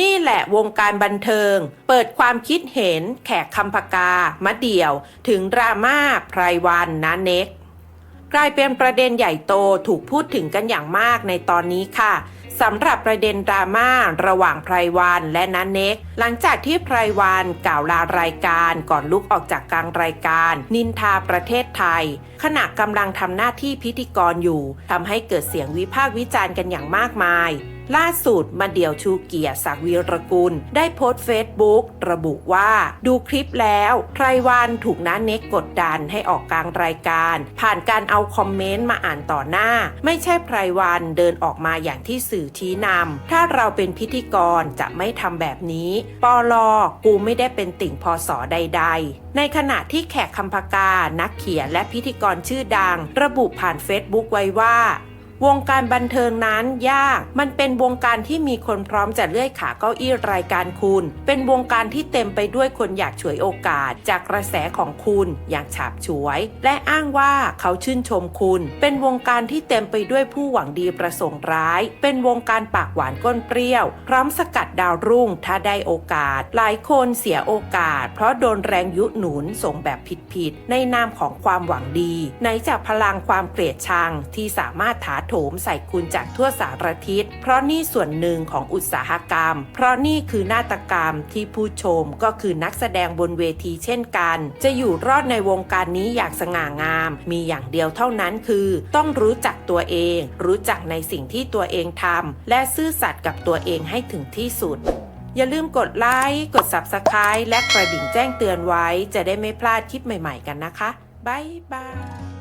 นี่แหละวงการบันเทิง เปิดความคิดเห็นแขกคำพกามะเดี่ยว ถึงดราม่าไพรวันนะเน็ก กลายเป็นประเด็นใหญ่โตถูกพูดถึงกันอย่างมากในตอนนี้ค่ะสำหรับประเด็นดราม่าระหว่างไพรวันและนันเน็ก หลังจากที่ไพรวันกล่าวลารายการก่อนลุกออกจากกลางรายการ นินทาประเทศไทย ขณะกำลังทำหน้าที่พิธีกรอยู่ทำให้เกิดเสียงวิพากษ์วิจารณ์กันอย่างมากมาย ล่าสุดมาเดี่ยวชูเกียรติศักวีรกุล ได้โพสต์เฟซบุ๊กระบุว่า ดูคลิปแล้วไพรวันถูกน้าเน็กกดดันให้ออกกลางรายการ ผ่านการเอาคอมเมนต์มาอ่านต่อหน้า ไม่ใช่ไพรวันเดินออกมาอย่างที่สื่อชี้นำถ้าเราเป็นพิธีกรจะไม่ทำแบบนี้ ปอลอกูไม่ได้เป็นติ่งพอสอใด ๆ ในขณะที่แขกคำพกานักเขียนและพิธีกรชื่อดัง ระบุผ่านเฟซบุ๊กไว้ว่า วงการบันเทิงนั้นยาก มันเป็นวงการที่มีคนพร้อมจะเลื่อยขาเก้าอี้รายการคุณ เป็นวงการที่เต็มไปด้วยคนอยากฉวยโอกาส จากกระแสของคุณอย่างฉาบฉวย และอ้างว่าเขาชื่นชมคุณ เป็นวงการที่เต็มไปด้วยผู้หวังดีประสงค์ร้าย เป็นวงการปากหวานก้นเปรี้ยว พร้อมสกัดดาวรุ่งถ้าได้โอกาส หลายคนเสียโอกาส เพราะโดนแรงยุหนุนส่งแบบผิดๆในนามของความหวังดี ไหนจากพลังความเกลียดชังที่สามารถถาโถมใส่คุณจากทั่วสารทิศ เพราะนี่ส่วนหนึ่งของอุตสาหกรรม เพราะนี่คือนาฏกรรมที่ผู้ชมก็คือนักแสดงบนเวทีเช่นกัน จะอยู่รอดในวงการนี้อย่างสง่างาม มีอย่างเดียวเท่านั้นคือ ต้องรู้จักตัวเอง รู้จักในสิ่งที่ตัวเองทำและซื่อสัตย์กับตัวเองให้ถึงที่สุดอย่าลืมกดไลค์ กด Subscribe และกระดิ่งแจ้งเตือนไว้ จะได้ไม่พลาดคลิปใหม่ๆกันนะคะ บ๊ายบาย